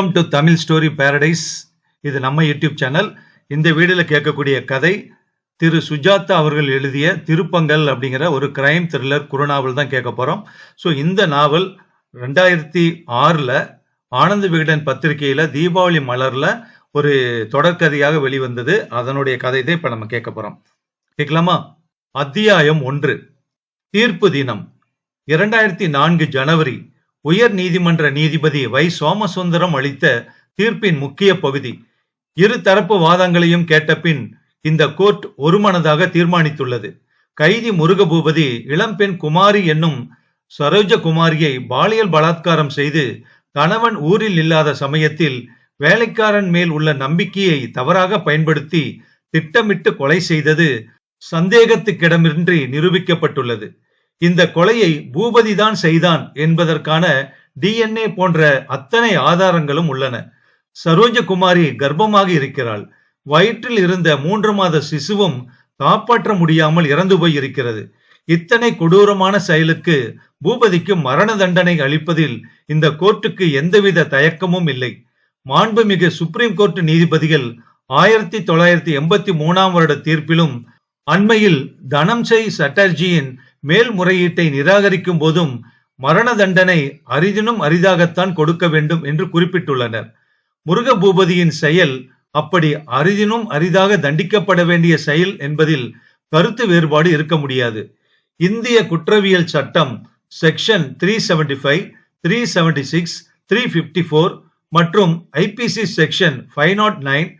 Welcome to Tamil story paradise இது நம்ம YouTube channel இந்த வீடியோவில் கேட்கக்கூடிய கதை திரு சுஜாதா அவர்கள் எழுதிய திருப்பங்கள் அப்படிங்கிற ஒரு கிரைம் த்ரில்லர் குறுநாவல் தான் கேட்க போகிறோம் ஸோ இந்த நாவல் ரெண்டாயிரத்தி ஆறில் ஆனந்த விகடன் பத்திரிகையில் தீபாவளி மலரில் ஒரு தொடர்கதையாக வெளிவந்தது. அதனுடைய கதை தான் இப்போ நம்ம கேட்க போகிறோம் கேட்கலாமா? அத்தியாயம் ஒன்று. தீர்ப்பு தினம். இரண்டாயிரத்தி நான்கு ஜனவரி உயர் நீதிமன்ற நீதிபதி வை சோமசுந்தரம் அளித்த தீர்ப்பின் முக்கிய பகுதி. இரு தரப்பு வாதங்களையும் கேட்ட பின் இந்த கோர்ட் ஒருமனதாக தீர்மானித்துள்ளது. கைதி முருகபூபதி இளம்பெண் குமாரி என்னும் சரோஜகுமாரியை பாலியல் பலாத்காரம் செய்து கணவன் ஊரில் இல்லாத சமயத்தில் வேலைக்காரன் மேல் உள்ள நம்பிக்கையை தவறாக பயன்படுத்தி திட்டமிட்டு கொலை செய்தது சந்தேகத்துக்கிடமின்றி நிரூபிக்கப்பட்டுள்ளது. இந்த கொலையை பூபதிதான் செய்தான் என்பதற்கான டிஎன்ஏ போன்ற அத்தனை ஆதாரங்களும் உள்ளன. சரோஜகுமாரி கர்ப்பமாக இருக்கிறாள். வயிற்றில் இருந்த மூன்று மாத சிசுவும் காப்பாற்ற முடியாமல் இறந்து போய் இருக்கிறது. இத்தனை கொடூரமான செயலுக்கு பூபதிக்கு மரண தண்டனை அளிப்பதில் இந்த கோர்ட்டுக்கு எந்தவித தயக்கமும் இல்லை. மாண்புமிகு சுப்ரீம் கோர்ட் நீதிபதிகள் ஆயிரத்தி தொள்ளாயிரத்தி எண்பத்தி மூணாம் வருட தீர்ப்பிலும் அண்மையில் தனம்சை சட்டர்ஜியின் மேல்முறையீட்டை நிராகரிக்கும் போதும் மரண தண்டனை அரிதினும் அரிதாகத்தான் கொடுக்க வேண்டும் என்று குறிப்பிட்டுள்ளனர். முருக பூபதியின் செயல் அப்படி அரிதினும் அரிதாக தண்டிக்கப்பட வேண்டிய செயல் என்பதில் கருத்து வேறுபாடு இருக்க முடியாது. இந்திய குற்றவியல் சட்டம் section three seventy five three seventy six three fifty four மற்றும் IPC section five nought nine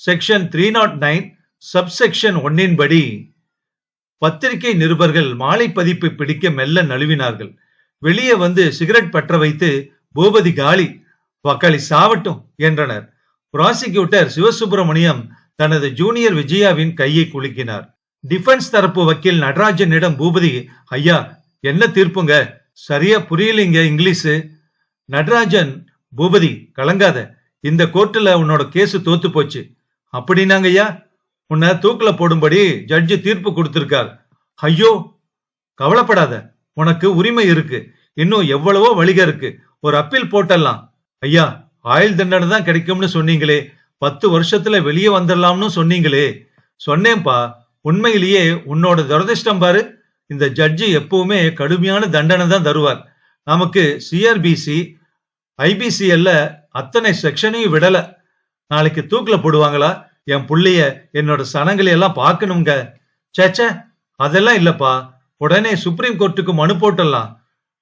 section three nought nine subsection ஒன்னின் படி பத்திரிகை நிருபர்கள் மாலை பதிப்பை பிடிக்க மெல்ல நழுவினார்கள். வெளியே வந்து சிகரெட் பற்ற வைத்து பூபதி காலி வக்காளி சாவட்டும் என்றனர். ப்ராசிக்யூட்டர் சிவசுப்பிரமணியம் தனது ஜூனியர் விஜயாவின் கையை குலுக்கினார். டிஃபென்ஸ் தரப்பு வக்கீல் நடராஜனிடம் பூபதி ஐயா என்ன தீர்ப்புங்க? சரியா புரியலைங்க இங்கிலீஷு? நடராஜன் பூபதி கலங்காத. இந்த கோர்ட்டுல உன்னோட கேஸ் தோத்து போச்சு. அப்படின்னாங்க ஐயா உன்னை தூக்கில் போடும்படி ஜட்ஜு தீர்ப்பு கொடுத்திருக்கார். ஐயோ கவலைப்படாத. உனக்கு உரிமை இருக்கு. இன்னும் எவ்வளவோ வழிக இருக்கு. ஒரு அப்பீல் போட்டலாம். ஐயா ஆயுள் தண்டனை தான் கிடைக்கும்னு சொன்னீங்களே. பத்து வருஷத்துல வெளியே வந்துடலாம்னு சொன்னீங்களே. சொன்னேன்பா உண்மையிலேயே உன்னோட துரதிர்ஷ்டம் பாரு. இந்த ஜட்ஜு எப்பவுமே கடுமையான தண்டனை தான் தருவார். நமக்கு சிஆர்பிசி ஐபிசிஎல்ல அத்தனை செக்ஷனையும் விடல. நாளைக்கு தூக்கில் போடுவாங்களா? என் புள்ளைய என்னோட சனங்களை எல்லாம் பார்க்கணுங்க சேச்சே அதெல்லாம் இல்லப்பா. உடனே சுப்ரீம் கோர்ட்டுக்கு மனு போட்டுடலாம்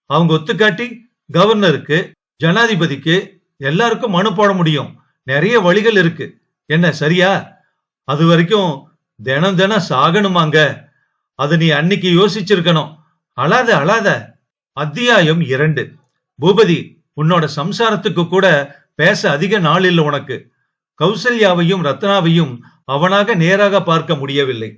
அவங்க ஒத்துக்காட்டி கவர்னருக்கு ஜனாதிபதிக்கு எல்லாருக்கும் மனு போட முடியும். நிறைய வழிகள் இருக்கு. என்ன சரியா? அது வரைக்கும் தினம் தினம் சாகணுமாங்க. அது நீ அன்னைக்கு யோசிச்சிருக்கணும். அழாத அழாத. அத்தியாயம் இரண்டு. பூபதி உன்னோட சம்சாரத்துக்கு கூட பேச அதிக நாள் இல்லை உனக்கு. கௌசல்யாவையும் ரத்னாவையும் அவனாக நேராக பார்க்க முடியவில்லை.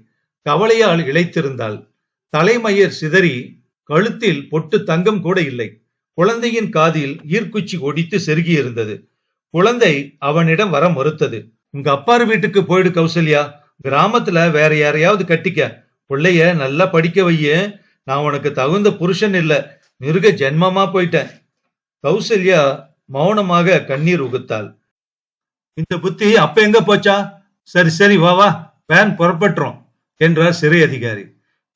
கவலையால் இழைத்திருந்தாள் தலைமயிர் சிதறி கழுத்தில் பொட்டு தங்கம் கூட இல்லை. குழந்தையின் காதில் ஈர்க்குச்சி ஒடித்து செருகி இருந்தது குழந்தை அவனிடம் வர மறுத்தது. உங்க அப்பாரு வீட்டுக்கு போயிடு கௌசல்யா. கிராமத்துல வேற யாரையாவது கட்டிக்க. பிள்ளைய நல்லா படிக்க வைய. நான் உனக்கு தகுந்த புருஷன் இல்ல. மிருக ஜென்மமா போயிட்டேன். கௌசல்யா மௌனமாக கண்ணீர் உகுத்தாள். இந்த புத்தி அப்ப எங்க போச்சா? சரி சரி வா வா வேன் புறப்பட்டுறோம் என்றார் சிறை அதிகாரி.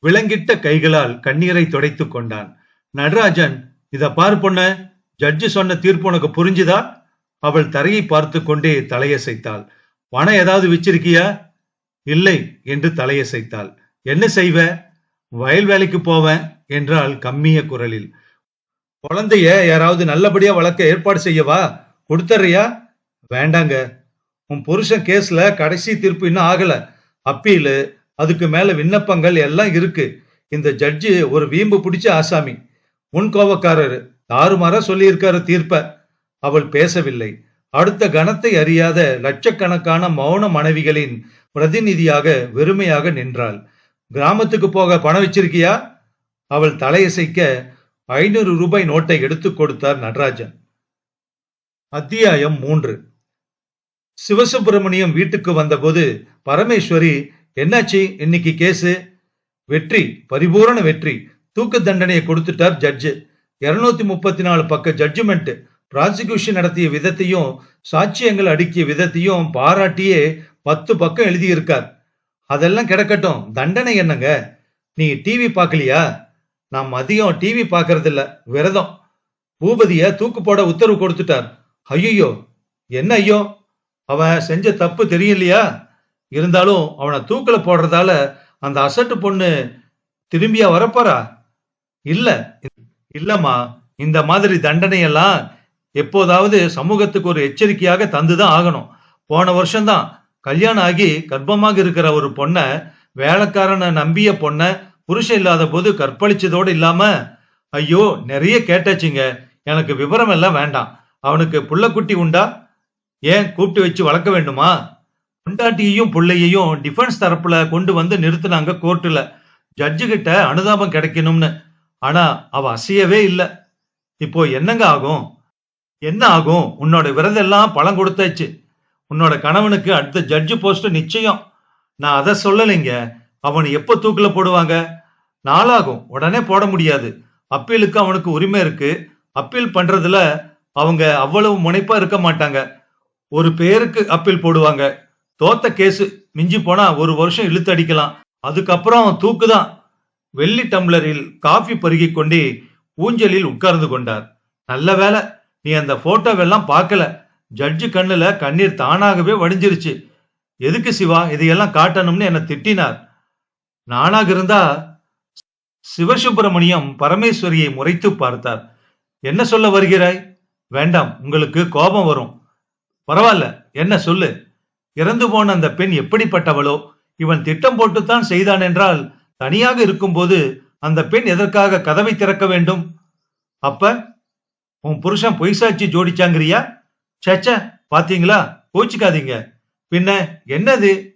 விளங்கிட்ட கைகளால் கண்ணீரை துடைத்துக் கொண்டான். நடராஜன் இத பார் பொண்ணு ஜட்ஜு சொன்ன தீர்ப்பு உனக்கு புரிஞ்சுதா? அவள் தரையை பார்த்து கொண்டே தலையசைத்தாள். பணம் ஏதாவது வச்சிருக்கியா? இல்லை என்று தலையசைத்தாள். என்ன செய்வ? வயல் வேலைக்கு போவேன் என்றாள் கம்மிய குரலில். குழந்தைய யாராவது நல்லபடியா வளர்க்க ஏற்பாடு செய்யவா? கொடுத்தர்றியா? வேண்டாங்க. உன் புருஷன் கேஸ்ல கடைசி தீர்ப்பு இன்னும் ஆகல. அப்பீலு அதுக்கு மேல விண்ணப்பங்கள் எல்லாம் இருக்கு. இந்த ஜட்ஜு ஒரு வீம்பு பிடிச்ச ஆசாமி. முன் கோபக்காரரு தாறுமாறா சொல்லியிருக்காரு தீர்ப்ப. அவள் பேசவில்லை. அடுத்த கணத்தை அறியாத லட்சக்கணக்கான மௌன மனைவிகளின் பிரதிநிதியாக வெறுமையாக நின்றாள். கிராமத்துக்கு போக பணம் வச்சிருக்கியா? அவள் தலையசைக்க ஐநூறு ரூபாய் நோட்டை எடுத்துக் கொடுத்தார் நடராஜன். அத்தியாயம் மூன்று. சிவசுப்பிரமணியம் வீட்டுக்கு வந்தபோது பரமேஸ்வரி என்னாச்சு? இன்னைக்கு கேஸு? வெற்றி பரிபூரண வெற்றி. தூக்கு தண்டனையை கொடுத்துட்டார் ஜட்ஜு. இருநூத்தி முப்பத்தி நாலு பக்க ஜட்ஜ்மெண்ட் ப்ராசிக்யூஷன் நடத்திய விதத்தையும் சாட்சியங்கள் அடுக்கிய விதத்தையும் பாராட்டியே பத்து பக்கம் எழுதியிருக்கார். அதெல்லாம் கிடக்கட்டும். தண்டனை என்னங்க? நீ டிவி பார்க்கலையா? நான் மதியம் டிவி பார்க்கறது இல்ல விரதம். பூபதிய தூக்கு போட உத்தரவு கொடுத்துட்டார். ஐயோ என்ன ஐயோ? அவன் செஞ்ச தப்பு தெரியலையா? இருந்தாலும் அவனை தூக்கில போடுறதால அந்த அசட்டு பொண்ணு திரும்பியா வரப்போறா? இல்ல. இல்லம்மா இந்த மாதிரி தண்டனையெல்லாம் எப்போதாவது சமூகத்துக்கு ஒரு எச்சரிக்கையாக தந்துதான் ஆகணும். போன வருஷம்தான் கல்யாணம் ஆகி கர்ப்பமாக இருக்கிற ஒரு பொண்ணை வேலைக்காரனை நம்பிய பொண்ணை புருஷன் இல்லாத போது கற்பழிச்சதோடு இல்லாம ஐயோ நிறைய கேட்டாச்சுங்க. எனக்கு விவரம் எல்லாம் வேண்டாம். அவனுக்கு புள்ளக்குட்டி உண்டா? ஏன் கூப்பிட்டு வச்சு வளர்க்க வேண்டுமா? பொண்டாட்டியையும் புள்ளையையும் டிஃபென்ஸ் தரப்புல கொண்டு வந்து நிறுத்தினாங்க கோர்ட்டுல ஜட்ஜு கிட்ட அனுதாபம் கிடைக்கணும்னு. ஆனா அவ அசையவே இல்லை. இப்போ என்னங்க ஆகும்? என்ன ஆகும்? உன்னோட விரதெல்லாம் பழம் கொடுத்தாச்சு. உன்னோட கணவனுக்கு அடுத்த ஜட்ஜு போஸ்ட் நிச்சயம். நான் அதை சொல்லலைங்க. அவன் எப்ப தூக்கில் போடுவாங்க? நாளாகும். உடனே போட முடியாது. அப்பீலுக்கு அவனுக்கு உரிமை இருக்கு. அப்பீல் பண்றதுல அவங்க அவ்வளவு முனைப்பா இருக்க மாட்டாங்க. ஒரு பேருக்கு அப்பீல் போடுவாங்க. தோத்த கேஸ் மிஞ்சி போனா ஒரு வருஷம் இழுத்தடிக்கலாம் அதுக்கப்புறம் தூக்குதான். வெள்ளி டம்ளரில் காஃபி பருகி கொண்டு ஊஞ்சலில் உட்கார்ந்து கொண்டார். நல்ல வேலை நீ அந்த போட்டோவெல்லாம் பார்க்கல. ஜட்ஜு கண்ணுல கண்ணீர் தானாகவே வடிஞ்சிருச்சு. எதுக்கு சிவா இதையெல்லாம் காட்டணும்னு என்னை திட்டினார். நானாக இருந்தா சிவசுப்பிரமணியம் பரமேஸ்வரியை முறைத்து பார்த்தார். என்ன சொல்ல வருகிறாய்? வேண்டாம் உங்களுக்கு கோபம் வரும். பரவாயில்ல. என்ன சொல்லு? இறந்து போன அந்த பெண் எப்படிப்பட்டவளோ? இவன் திட்டம் போட்டுத்தான் செய்தான் என்றால் தனியாக இருக்கும்போது அந்த பெண் எதற்காக கதவை திறக்க வேண்டும்? அப்ப உன் புருஷன் பொய்சாட்சி ஜோடிச்சாங்கிறியா? சேச்ச பாத்தீங்களா? கோச்சிக்காதீங்க. பின்ன என்னது?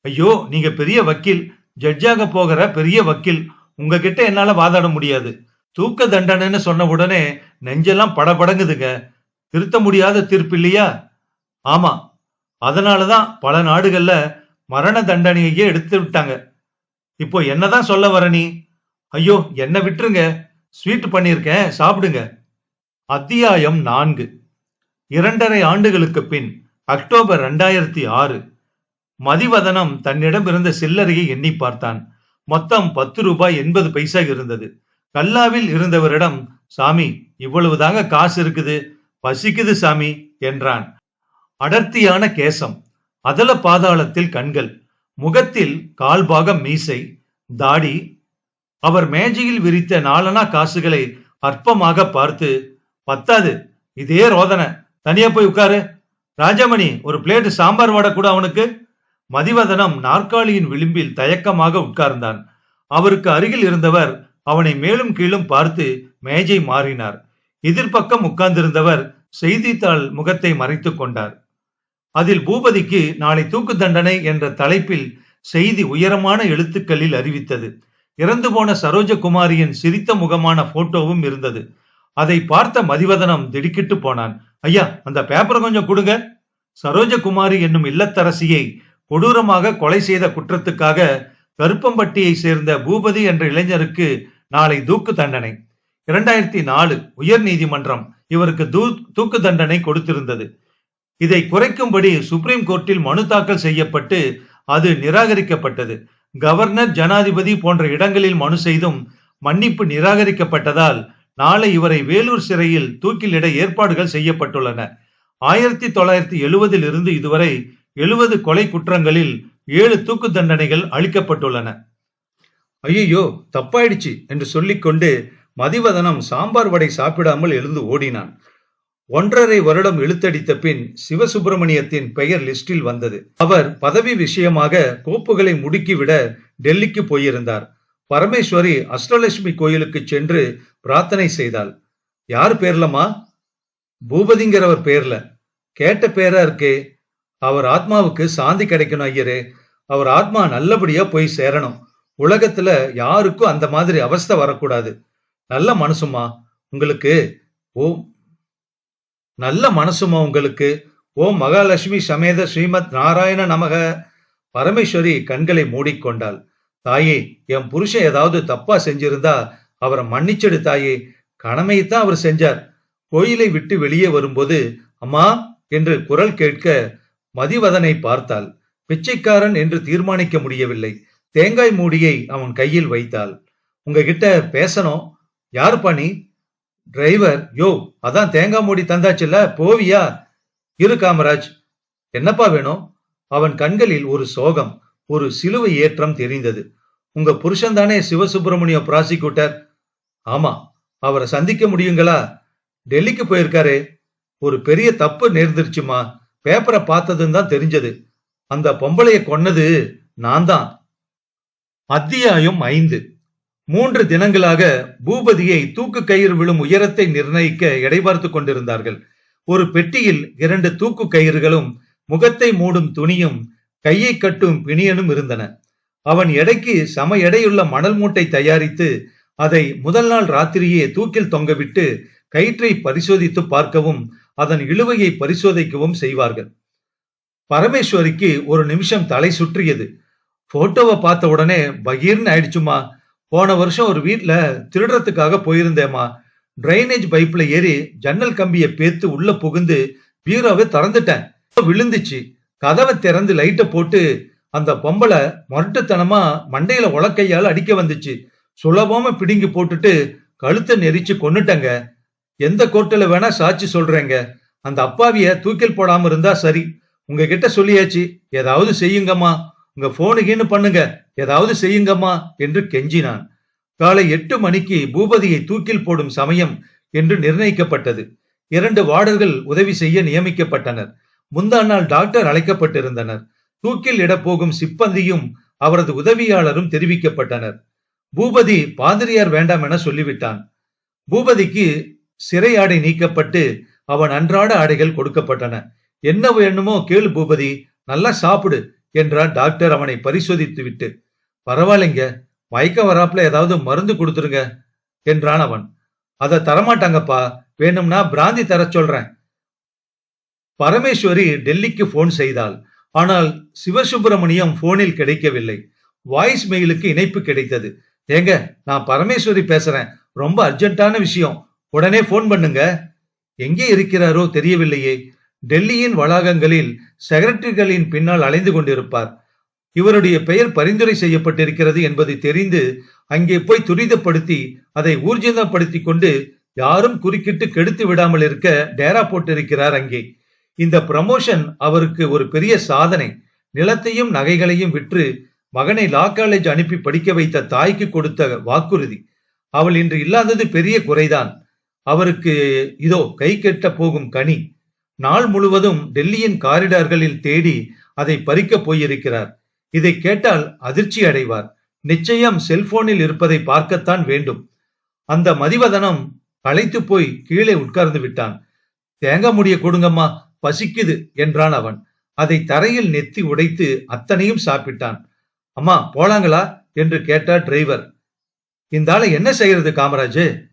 ஐயோ நீங்க பெரிய வக்கீல். ஜட்ஜாக போகிற பெரிய வக்கீல். உங்ககிட்ட என்னால வாதாட முடியாது. தூக்க தண்டனைன்னு சொன்ன உடனே நெஞ்செல்லாம் படபடங்குதுங்க. திருத்த முடியாத தீர்ப்பு இல்லையா? ஆமா. அதனாலதான் பல நாடுகள்ல மரண தண்டனையே எடுத்து விட்டாங்க. இப்போ என்னதான் சொல்ல வர நீ? ஐயோ என்ன விட்டுருங்க. ஸ்வீட் பண்ணிருக்கேன் சாப்பிடுங்க. அத்தியாயம் நான்கு. இரண்டரை ஆண்டுகளுக்கு பின் அக்டோபர் ரெண்டாயிரத்தி ஆறு மதிவதனம் தன்னிடம் இருந்த சில்லறையை எண்ணி பார்த்தான். மொத்தம் பத்து ரூபாய் எண்பது பைசா இருந்தது. கல்லாவில் இருந்தவரிடம் சாமி இவ்வளவுதாங்க காசு இருக்குது. பசிக்குது சாமி என்றான். அடர்த்தியான கேசம் அதல பாதாளத்தில் கண்கள் முகத்தில் கால்பாகம் மீசை தாடி. அவர் மேஜையில் விரித்த நாலனா காசுகளை அற்பமாக பார்த்து பத்தாது இதே ரோதனை தனியா போய் உட்காரு. ராஜமணி ஒரு பிளேட் சாம்பார் வடை கூட அவனுக்கு. மதிவதனம் நாற்காலியின் விளிம்பில் தயக்கமாக உட்கார்ந்தான். அவருக்கு அருகில் இருந்தவர் அவனை மேலும் கீழும் பார்த்து மேஜை மாறினார். எதிர்பக்கம் உட்கார்ந்திருந்தவர் செய்தித்தாள் முகத்தை மறைத்து கொண்டார். அதில் பூபதிக்கு நாளை தூக்கு தண்டனை என்ற தலைப்பில் செய்தி உயரமான எழுத்துக்களில் அறிவித்தது. இறந்து போன சரோஜகுமாரியின் சிரித்த முகமான போட்டோவும் இருந்தது. அதை பார்த்த மதிவதனம் திடுக்கிட்டு போனான். ஐயா அந்த பேப்பரை கொஞ்சம் கொடுங்க. சரோஜகுமாரி என்னும் இல்லத்தரசியை கொடூரமாக கொலை செய்த குற்றத்துக்காக கருப்பம்பட்டியை சேர்ந்த பூபதி என்ற இளைஞருக்கு நாளை தூக்கு தண்டனை. இரண்டாயிரத்தி நாலு உயர் நீதிமன்றம் இவருக்கு தூ தூக்கு தண்டனை கொடுத்திருந்தது. இதை குறைக்கும்படி சுப்ரீம் கோர்ட்டில் மனு தாக்கல் செய்யப்பட்டு அது நிராகரிக்கப்பட்டது. கவர்னர் ஜனாதிபதி போன்ற இடங்களில் மனு செய்தும் மன்னிப்பு நிராகரிக்கப்பட்டதால் நாளை இவரை வேலூர் சிறையில் தூக்கிலிட ஏற்பாடுகள் செய்யப்பட்டுள்ளன. ஆயிரத்தி தொள்ளாயிரத்தி எழுபதில் இருந்து இதுவரை எழுபது கொலை குற்றங்களில் ஏழு தூக்கு தண்டனைகள் அளிக்கப்பட்டுள்ளன. ஐயோ தப்பாயிடுச்சு என்று சொல்லிக்கொண்டு மதிவதனம் சாம்பார் வடை சாப்பிடாமல் எழுந்து ஓடினான். ஒன்றரை வருடம் இழுத்தடித்த பின் சிவசுப்பிரமணியத்தின் பெயர் லிஸ்டில் வந்தது. அவர் பதவி விஷயமாக கோப்புகளை முடுக்கிவிட டெல்லிக்கு போயிருந்தார். பரமேஸ்வரி அஷ்டலட்சுமி கோயிலுக்கு சென்று பிரார்த்தனை செய்தாள். யார் பேர்லமா பூபதிங்கிறவர் பேர்ல. கேட்ட பேரா இருக்கே அவர் ஆத்மாவுக்கு சாந்தி கிடைக்கணும் ஐயரே. அவர் ஆத்மா நல்லபடியா போய் சேரணும். உலகத்துல யாருக்கும் அந்த மாதிரி அவஸ்தை வரக்கூடாது. நல்ல மனசுமா உங்களுக்கு ஓ நல்ல மனசுமா உங்களுக்கு. ஓம் மகாலட்சுமி சமேத ஸ்ரீமத் நாராயண நமக. பரமேஸ்வரி கண்களை மூடிக்கொண்டாள். தாயே என் புருஷன் ஏதாவது தப்பா செஞ்சிருந்தா அவரை மன்னிச்சிடு தாயே. கடமையைத்தான் அவர் செஞ்சார். கோயிலை விட்டு வெளியே வரும்போது அம்மா என்று குரல் கேட்க மதிவதனை பார்த்தாள். பிச்சைக்காரன் என்று தீர்மானிக்க முடியவில்லை. தேங்காய் மூடியை அவன் கையில் வைத்தாள். உங்ககிட்ட பேசணும். யாருப்பா நீ டிரைவர் யோ அதான் தேங்காய் மூடி தந்தாச்சுல்ல போவியா? இரு காமராஜ். என்னப்பா வேணும்? அவன் கண்களில் ஒரு சோகம் ஒரு சிலுவை ஏற்றம் தெரிந்தது. உங்க புருஷன் தானே சிவசுப்பிரமணியம் ப்ராசிக்யூட்டர். ஆமா அவரை சந்திக்க முடியுங்களா? டெல்லிக்கு போயிருக்காரு. ஒரு பெரிய தப்பு நேர்ந்துருச்சுமா? பேப்பரை பார்த்ததுன்னு தான் தெரிஞ்சது. அந்த பொம்பளைய கொன்னது நான் தான். அத்தியாயம் ஐந்து. மூன்று தினங்களாக பூபதியை தூக்கு கயிறு விழும் உயரத்தை நிர்ணயிக்க எடை பார்த்து கொண்டிருந்தார்கள். ஒரு பெட்டியில் இரண்டு தூக்கு கயிறுகளும் முகத்தை மூடும் துணியும் கையை கட்டும் பிணியனும் இருந்தன. அவன் எடைக்கு சம எடையுள்ள மணல் மூட்டை தயாரித்து அதை முதல் நாள் ராத்திரியே தூக்கில் தொங்கவிட்டு கயிற்றை பரிசோதித்து பார்க்கவும் அதன் இழுவையை பரிசோதிக்கவும் செய்வார்கள். பரமேஸ்வரிக்கு ஒரு நிமிஷம் தலை சுற்றியது. போட்டோவை பார்த்த உடனே பகீர்னு ஆயிடுச்சுமா? போன வருஷம் ஒரு வீட்டில் திருடுறதுக்காக போயிருந்தேம்மா. டிரைனேஜ் பைப்ல ஏறி ஜன்னல் கம்பியை பேத்து உள்ள புகுந்து பீரோவை திறந்துட்டேன். விழுந்துச்சு. கதவை திறந்து லைட்டை போட்டு அந்த பொம்பளை மொரட்டுத்தனமா மண்டையில உலக்கையால் அடிக்க வந்துச்சு. சுலபமா பிடுங்கி போட்டுட்டு கழுத்தை நெரிச்சு கொண்டுட்டங்க எந்த கோர்ட்டில் வேணா சாட்சி சொல்றேங்க. அந்த அப்பாவிய தூக்கில் போடாம இருந்தா சரி. உங்ககிட்ட சொல்லியாச்சு. ஏதாவது செய்யுங்கம்மா. உங்க போனுகின்னு பண்ணுங்க. ஏதாவது செய்யுங்கம்மா என்று கெஞ்சினான். காலை எட்டு மணிக்கு பூபதியை தூக்கில் போடும் சமயம் என்று நிர்ணயிக்கப்பட்டது. இரண்டு வார்டர்கள் உதவி செய்ய நியமிக்கப்பட்டனர். முந்தா நாள் டாக்டர் அழைக்கப்பட்டிருந்தனர். தூக்கில் இடப்போகும் சிப்பந்தியும் அவரது உதவியாளரும் தெரிவிக்கப்பட்டனர். பூபதி பாதிரியார் வேண்டாம் என சொல்லிவிட்டான். பூபதிக்கு சிறை ஆடை நீக்கப்பட்டு அவன் அன்றாட ஆடைகள் கொடுக்கப்பட்டன. என்ன வேணுமோ கேளு பூபதி நல்லா சாப்பிடு. என்றார் டாக்டர் அவனை பரிசோதித்து விட்டு. பரவாயில்லைங்க மயக்க வராப்புல ஏதாவது மருந்து கொடுத்துருங்க என்றான் அவன். அதை தரமாட்டாங்கப்பா வேணும்னா பிராந்தி தர சொல்றேன். பரமேஸ்வரி டெல்லிக்கு போன் செய்தாள். ஆனால் சிவசுப்பிரமணியம் போனில் கிடைக்கவில்லை. வாய்ஸ் மெயிலுக்கு இணைப்பு கிடைத்தது. ஏங்க நான் பரமேஸ்வரி பேசுறேன் ரொம்ப அர்ஜென்ட்டான விஷயம். உடனே போன் பண்ணுங்க. எங்கே இருக்கிறாரோ தெரியவில்லையே. டெல்லியின் வளாகங்களில் செக்ரட்டரிகளின் பின்னால் அலைந்து கொண்டிருப்பார். இவருடைய பெயர் பரிந்துரை செய்யப்பட்டிருக்கிறது என்பதை தெரிந்து அங்கே போய் துரிதப்படுத்தி அதை ஊர்ஜிதப்படுத்தி கொண்டு யாரும் குறுக்கிட்டு கெடுத்து விடாமல் இருக்க டேரா போட்டிருக்கிறார் அங்கே. இந்த ப்ரமோஷன் அவருக்கு ஒரு பெரிய சாதனை. நிலத்தையும் நகைகளையும் விற்று மகனை லா காலேஜ் அனுப்பி படிக்க வைத்த தாய்க்கு கொடுத்த வாக்குறுதி. அவள் இன்று இல்லாதது பெரிய குறைதான். அவருக்கு இதோ கை கெட்ட போகும் கனி. நாள் முழுவதும் டெல்லியின் காரிடார்களில் தேடி அதை பறிக்கப் போயிருக்கிறார். இதை கேட்டால் அதிர்ச்சி அடைவார். நிச்சயம் செல்போனில் இருப்பதை பார்க்கத்தான் வேண்டும். அந்த மதிவதனம் களைத்து போய் கீழே உட்கார்ந்து விட்டான். தேங்க முடிய கொடுங்கம்மா பசிக்குது என்றான் அவன். அதை தரையில் நெத்தி உடைத்து அத்தனையும் சாப்பிட்டான். அம்மா போலாங்களா? என்று கேட்டார் டிரைவர். இந்த ஆளை என்ன செய்யறது காமராஜ்?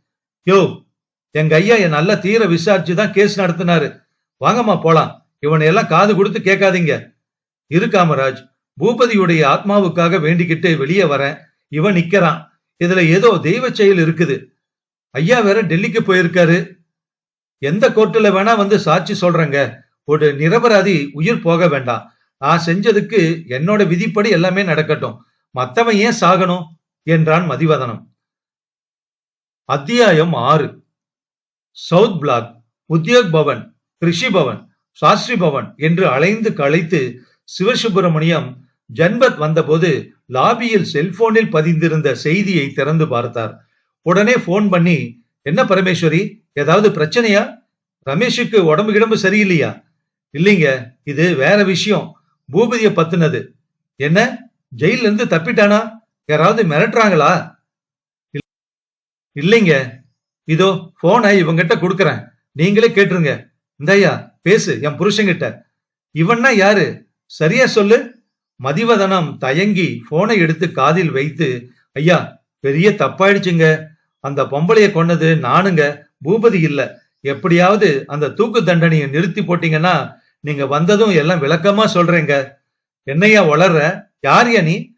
யோ எங்க ஐயா என் நல்ல தீர விசாரிச்சு தான் கேஸ் நடத்தினாரு. வாங்கம்மா போலாம். இவனை எல்லாம் காது கொடுத்து கேட்காதீங்க. இரு காமராஜ் பூபதியுடைய ஆத்மாவுக்காக வேண்டிக்கிட்டு வெளியே வரேன் இவன் நிக்கிறான். இதுல ஏதோ தெய்வ செயல் இருக்குது. ஐயா வேற டெல்லிக்கு போயிருக்காரு. எந்த கோர்ட்டுல வேணா வந்து சாட்சி சொல்றேங்க. ஒரு நிரபராதி உயிர் போக வேண்டாம். நான் செஞ்சதுக்கு என்னோட விதிப்படி எல்லாமே நடக்கட்டும். மத்தவன் ஏன் சாகணும்? என்றான் மதிவதனம். அத்தியாயம் ஆறு. South block Udyog Bhavan. Krishi Bhavan Shastri Bhavan என்று அலைந்து களைத்து சிவசுப்பிரமணியம் ஜன்பத் வந்தபோது லாபியில் செல்போனில் பதிந்திருந்த செய்தியை திறந்து பார்த்தார். உடனே போன் பண்ணி என்ன பரமேஸ்வரி ஏதாவது பிரச்சனையா? ரமேஷுக்கு உடம்பு கிடம்பு சரியில்லையா? இல்லைங்க இது வேற விஷயம். பூபதிய பத்துனது. என்ன? ஜெயில இருந்து தப்பிட்டானா? யாராவது மிரட்டுறாங்களா? இல்லைங்க. இதோ போனை இவங்கிட்ட கொடுக்குறேன். நீங்களே கேட்டுருங்க. இந்தையா பேசு என் புருஷங்கிட்ட இவன்னா யாரு? சரியா சொல்லு. மதிவதனம் தயங்கி போனை எடுத்து காதில் வைத்து ஐயா பெரிய தப்பாயிடுச்சுங்க. அந்த பொம்பளைய கொன்னது நானுங்க. பூபதி இல்ல. எப்படியாவது அந்த தூக்கு தண்டனையை நிறுத்தி போட்டீங்கன்னா நீங்க வந்ததும் எல்லாம் விளக்கமா சொல்றேங்க. என்னையா வளர்ற? யார்யா நீ?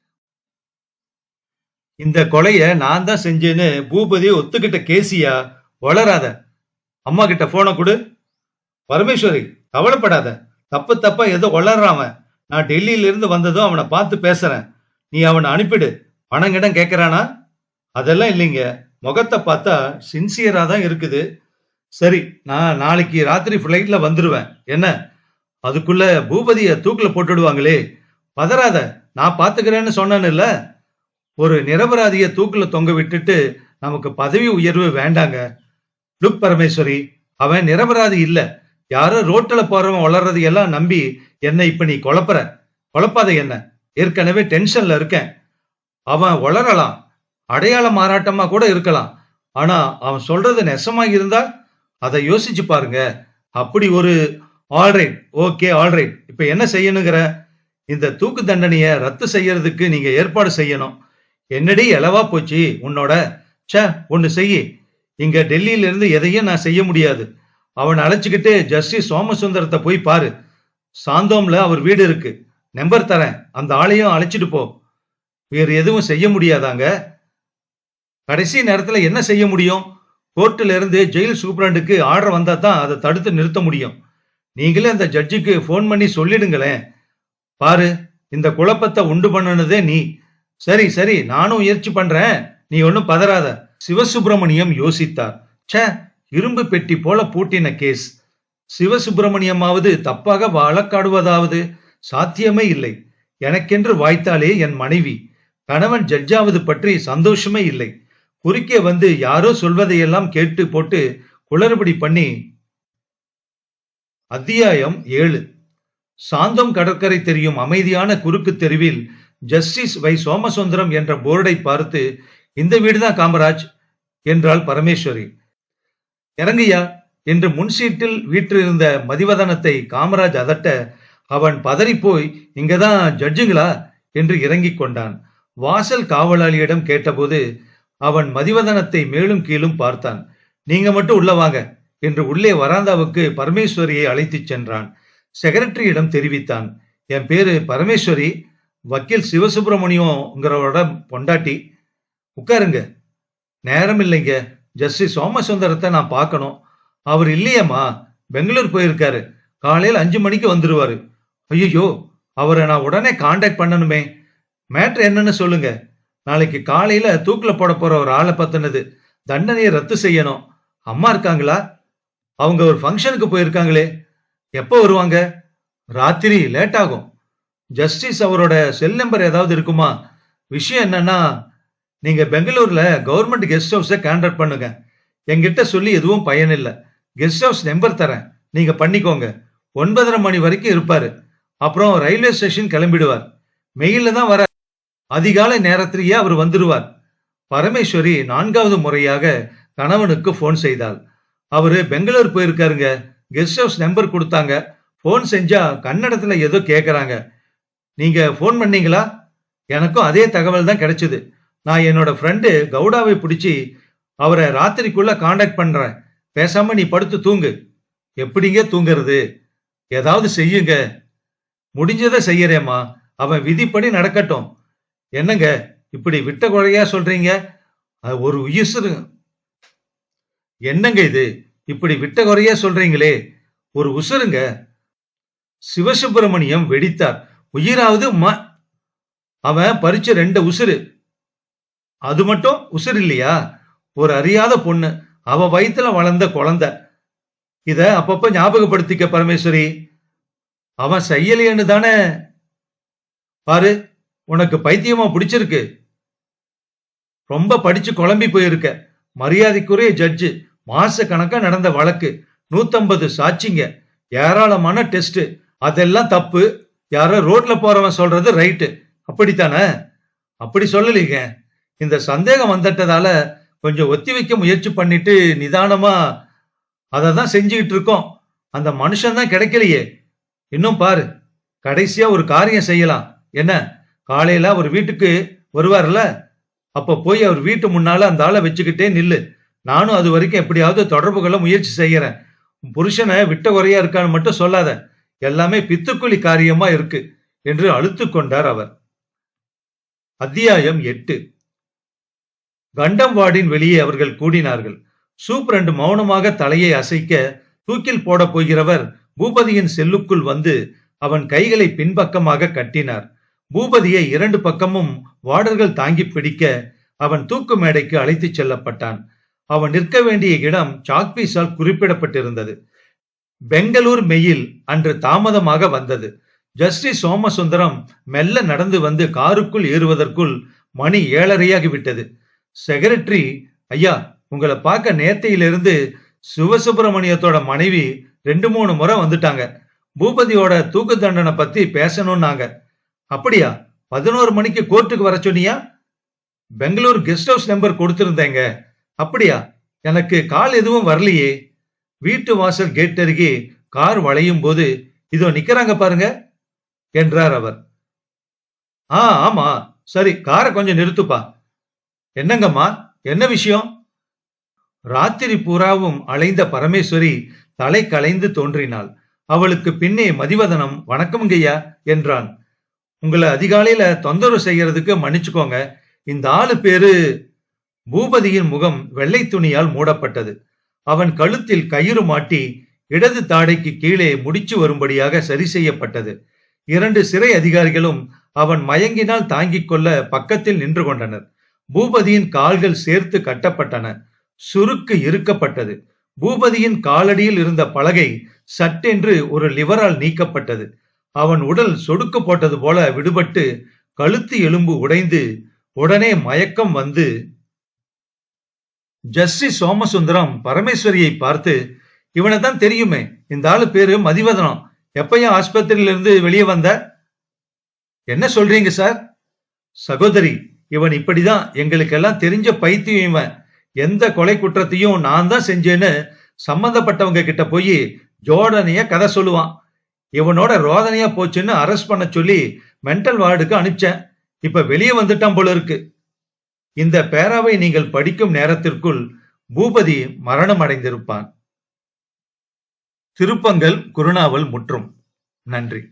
இந்த கொலைய நான் தான் செஞ்சேன்னு பூபதி ஒத்துக்கிட்ட கேசியா? வளராத. அம்மா கிட்ட போனை கொடு. பரமேஸ்வரி கவலைப்படாத. தப்பு தப்பா ஏதோ வளர்றான் அவன். நான் டெல்லியில இருந்து வந்ததும் அவனை பார்த்து பேசுறேன். நீ அவனை அனுப்பிடு. பணம் கிடம் கேட்கறானா? அதெல்லாம் இல்லைங்க. முகத்தை பார்த்தா சின்சியரா தான் இருக்குது. சரி நான் நாளைக்கு ராத்திரி ஃப்ளைட்ல வந்துருவேன். என்ன? அதுக்குள்ள பூபதிய தூக்குல போட்டுடுவாங்களே. பதறாத. நான் பாத்துக்கிறேன்னு சொன்னேன்ல ஒரு நிரபராதிய தூக்குல தொங்க விட்டுட்டு நமக்கு பதவி உயர்வு வேண்டாங்க. லுக் பரமேஸ்வரி அவன் நிரபராதி இல்லை. யாரோ ரோட்டில் போறவன் வளர்றது எல்லாம் நம்பி என்னை இப்ப நீ குழப்பற? குழப்பாத என்ன? ஏற்கனவே டென்ஷன்ல இருக்கேன். அவன் வளரலாம். அடையாள மாறாட்டமா கூட இருக்கலாம். ஆனா அவன் சொல்றது நெசமா இருந்தா அதை யோசிச்சு பாருங்க. அப்படி ஒரு ஆல்ரைட் ஓகே ஆல்ரைட். இப்ப என்ன செய்யணுங்கிற? இந்த தூக்கு தண்டனைய ரத்து செய்யறதுக்கு நீங்க ஏற்பாடு செய்யணும். என்னடி எளவா போச்சு உன்னோட? ச்சே ஒன்னு செய்யி. இங்க டெல்லியில இருந்து எதையும் நான் செய்ய முடியாது. அவனை அழைச்சிக்கிட்டு ஜஸ்டிஸ் சோமசுந்தரத்தை போய் பாரு. சாந்தோம்ல அவர் வீடு இருக்கு. நம்பர் தரேன். அந்த ஆளையும் அழைச்சிட்டு போ. வேறு எதுவும் செய்ய முடியாதாங்க? கடைசி நேரத்துல என்ன செய்ய முடியும்? கோர்ட்டுல இருந்து ஜெயில் சூப்பரண்டுக்கு ஆர்டர் வந்தா தான் அதை தடுத்து நிறுத்த முடியும். நீங்களே அந்த ஜட்ஜுக்கு ஃபோன் பண்ணி சொல்லிடுங்களேன். பாரு இந்த குழப்பத்தை உண்டு பண்ணுனதே நீ. சரி சரி நானும் முயற்சி பண்றேன். நீ ஒன்னும் பதறாத. சிவசுப்பிரமணியம் யோசித்தார். ச்சே இரும்பு பெட்டி போல பூட்டின கேஸ். சிவசுப்பிரமணியமாவது தப்பாக வழக்காடுவதாவது சாத்தியமே இல்லை. எனக்கென்று வாய்த்தாலே என் மனைவி. கணவன் ஜட்ஜாவது பற்றி சந்தோஷமே இல்லை. குறுக்கே வந்து யாரோ சொல்வதையெல்லாம் கேட்டு போட்டு குளறுபடி பண்ணி. அத்தியாயம் ஏழு. சாந்தம் கடற்கரை தெரியும் அமைதியான குறுக்கு தெருவில் ஜஸ்டிஸ் வை சோமசுந்தரம் என்ற போர்டை பார்த்து இந்த வீடுதான் காமராஜ் என்றாள் பரமேஸ்வரி. இறங்குயா என்று முன்சீட்டில் வீற்றிருந்த மதிவதனத்தை காமராஜ் அதட்ட அவன் பதறிப்போய் இங்கதான் ஜட்ஜுங்களா? என்று இறங்கிக் கொண்டான். வாசல் காவலாளியிடம் கேட்டபோது அவன் மதிவதனத்தை மேலும் கீழும் பார்த்தான். நீங்க மட்டும் உள்ள வாங்க என்று உள்ளே வராந்தாவுக்கு பரமேஸ்வரியை அழைத்துச் சென்றான். செக்ரட்டரியிடம் தெரிவித்தான். என் பேரு பரமேஸ்வரி வக்கீல் சிவசுப்பிரமணியம்ங்கிறவரோட பொண்டாட்டி. உட்காருங்க. நேரம் இல்லைங்க. ஜஸ்டிஸ் சோமசுந்தரத்தை நான் பார்க்கணும். அவர் இல்லையேம்மா. பெங்களூர் போயிருக்காரு. காலையில் அஞ்சு மணிக்கு வந்துருவாரு. ஐயோ அவரை நான் உடனே காண்டாக்ட் பண்ணணுமே. மேட்ரு என்னன்னு சொல்லுங்க. நாளைக்கு காலையில தூக்கில் போட போற ஒரு ஆளை பத்தினது. தண்டனையை ரத்து செய்யணும். அம்மா இருக்காங்களா? அவங்க ஒரு ஃபங்க்ஷனுக்கு போயிருக்காங்களே. எப்போ வருவாங்க? ராத்திரி லேட் ஆகும். ஜஸ்டிஸ் அவரோட செல் நம்பர் ஏதாவது இருக்குமா? விஷயம் என்னன்னா நீங்க பெங்களூர்ல கவர்மெண்ட் கெஸ்ட் ஹவுஸை கான்டாக்ட் பண்ணுங்க. என்கிட்ட சொல்லி எதுவும் பயனில்லை. கெஸ்ட் ஹவுஸ் நம்பர் தரேன். நீங்க பண்ணிக்கோங்க. ஒன்பதரை மணி வரைக்கும் இருப்பாரு. அப்புறம் ரயில்வே ஸ்டேஷன் கிளம்பிடுவார். மெயில்ல தான் வர அதிகாலை நேரத்திலேயே அவர் வந்துருவார். பரமேஸ்வரி நான்காவது முறையாக கணவனுக்கு ஃபோன் செய்தாள். அவரு பெங்களூர் போயிருக்காருங்க. கெஸ்ட் ஹவுஸ் நம்பர் கொடுத்தாங்க. ஃபோன் செஞ்சா கன்னடத்துல ஏதோ கேட்கறாங்க நீங்க ஃபோன் பண்ணீங்களா? எனக்கும் அதே தகவல் தான் கிடைச்சது. நான் என்னோட ஃப்ரெண்டு கவுடாவை பிடிச்சி அவரை ராத்திரிக்குள்ள காண்டாக்ட் பண்றேன். பேசாம நீ படுத்து தூங்கு. எப்படிங்க தூங்குறது? ஏதாவது செய்யுங்க. முடிஞ்சதை செய்யறேம்மா. அவன் விதிப்படி நடக்கட்டும். என்னங்க இப்படி விட்ட குறையா சொல்றீங்க? அது ஒரு உயிர். என்னங்க இது? இப்படி விட்ட குறையா சொல்றீங்களே. ஒரு உசுருங்க. சிவசுப்பிரமணியம் வெடித்தார். உயிராவது ம அவன் பறிச்ச ரெண்டு உசுறு அது மட்டும் உசுர் இல்லையா? ஒரு அறியாத பொண்ணு அவ வயிற்றுல வளர்ந்த குழந்தை. இத அப்பப்ப ஞாபகப்படுத்திக்க பரமேஸ்வரி. அவன் செய்யலையன்னு தானே. பாரு உனக்கு பைத்தியமா பிடிச்சிருக்கு. ரொம்ப படிச்சு குழம்பி போயிருக்க. மரியாதைக்குரிய ஜட்ஜு மாச கணக்கா நடந்த வழக்கு. நூத்தம்பது சாட்சிங்க. ஏராளமான டெஸ்ட். அதெல்லாம் தப்பு. யாரோ ரோட்ல போறவன் சொல்றது ரைட்டு. அப்படித்தானே? அப்படி சொல்லலீங்க இந்த சந்தேகம் வந்துட்டதால கொஞ்சம் ஒத்தி வைக்க முயற்சி பண்ணிட்டு நிதானமா அதை தான் செஞ்சுக்கிட்டு இருக்கோம். அந்த மனுஷன் தான் கிடைக்கலையே. இன்னும் பாரு கடைசியா ஒரு காரியம் செய்யலாம். என்ன? காலையில அவர் வீட்டுக்கு வருவார்ல? அப்ப போய் அவர் வீட்டு முன்னால அந்த ஆளை வச்சுக்கிட்டே நில்லு. நானும் அது வரைக்கும் எப்படியாவது தொடர்பு கொள்ள முயற்சி செய்யறேன். புருஷனை விட்ட குறையா இருக்கான்னு மட்டும் சொல்லாத. எல்லாமே பித்துக்குழி காரியமா இருக்கு என்று அழுத்து கொண்டார் அவர். அத்தியாயம் எட்டு. கண்டம் வார்டின் வெளியே அவர்கள் கூடினார்கள். சூப்பரண்ட் மௌனமாக தலையை அசைக்க தூக்கில் போட போகிறவர் பூபதியின் செல்லுக்குள் வந்து அவன் கைகளை பின்பக்கமாக கட்டினார். பூபதியை இரண்டு பக்கமும் வார்டர்கள் தாங்கி பிடிக்க அவன் தூக்கு மேடைக்கு அழைத்துச் செல்லப்பட்டான். அவன் நிற்க வேண்டிய இடம் சாக்பீஸால் குறிப்பிடப்பட்டிருந்தது. பெங்களூர் மெயில் அன்று தாமதமாக வந்தது. ஜஸ்டிஸ் சோமசுந்தரம் மெல்ல நடந்து வந்து காருக்குள் ஏறுவதற்குள் மணி ஏழரையாகிவிட்டது. செக்ரட்டரி ஐயா உங்களை பார்க்க நேத்தையிலிருந்து சிவசுப்பிரமணியத்தோட மனைவி ரெண்டு மூணு முறை வந்துட்டாங்க. பூபதியோட தூக்கு தண்டனை பத்தி பேசணும்னாங்க. அப்படியா? பதினோரு மணிக்கு கோர்ட்டுக்கு வர சொன்னியா? பெங்களூர் கெஸ்ட் ஹவுஸ் நம்பர் கொடுத்திருந்தேங்க. அப்படியா? எனக்கு கால் எதுவும் வரலையே. வீட்டு வாசல் கேட் அருகே கார் வளையும் போது இதோ நிக்கிறாங்க பாருங்க என்றார் அவர். ஆ ஆமா. சரி காரை கொஞ்சம் நிறுத்துப்பா. என்னங்கம்மா? என்ன விஷயம்? ராத்திரி பூராவும் அலைந்த பரமேஸ்வரி தலை கலைந்து தோன்றினாள். அவளுக்கு பின்னே மதிவதனம் வணக்கம்ங்கய்யா என்றான். உங்களை அதிகாலையில தொந்தரவு செய்யறதுக்கு மன்னிச்சுக்கோங்க. இந்த ஆளு பேரு பூபதியின் முகம் வெள்ளை துணியால் மூடப்பட்டது. அவன் கழுத்தில் கயிறு மாட்டி இடது தாடைக்கு கீழே முடிச்சு வரும்படியாக சரி செய்யப்பட்டது. இரண்டு சிறை அதிகாரிகளும் அவன் மயங்கினால் தாங்கிக் கொள்ள பக்கத்தில் நின்று கொண்டனர். பூபதியின் கால்கள் சேர்த்து கட்டப்பட்டன. சுருக்கு இறுக்கப்பட்டது. பூபதியின் காலடியில் இருந்த பலகை சட்டென்று ஒரு லிவரால் நீக்கப்பட்டது. அவன் உடல் சொடுக்கு போட்டது போல விடுபட்டு கழுத்து எலும்பு உடைந்து உடனே மயக்கம் வந்து ஜஸ்டி சோமசுந்தரம் பரமேஸ்வரியை பார்த்து இவனை தான் தெரியுமே இந்த ஆளு பேரு மதிவதனம். எப்பயும் ஆஸ்பத்திரியிலிருந்து வெளியே வந்த? என்ன சொல்றீங்க சார்? சகோதரி இவன் இப்படிதான் எங்களுக்கெல்லாம் தெரிஞ்ச பைத்தியம் இவன். எந்த கொலை குற்றத்தையும் நான் தான் செஞ்சேன்னு சம்பந்தப்பட்டவங்க கிட்ட போய் ஜோடனைய கதை சொல்லுவான். இவனோட ரோதனையா போச்சுன்னு அரெஸ்ட் பண்ண சொல்லி மென்டல் வார்டுக்கு அனுப்பிச்சேன். இப்ப வெளியே வந்துட்டான் போல இருக்கு. இந்த பேராவை நீங்கள் படிக்கும் நேரத்திற்குள் பூபதி மரணம் அடைந்திருப்பான். திருப்பங்கள் குருணாவல் முற்றும். நன்றி.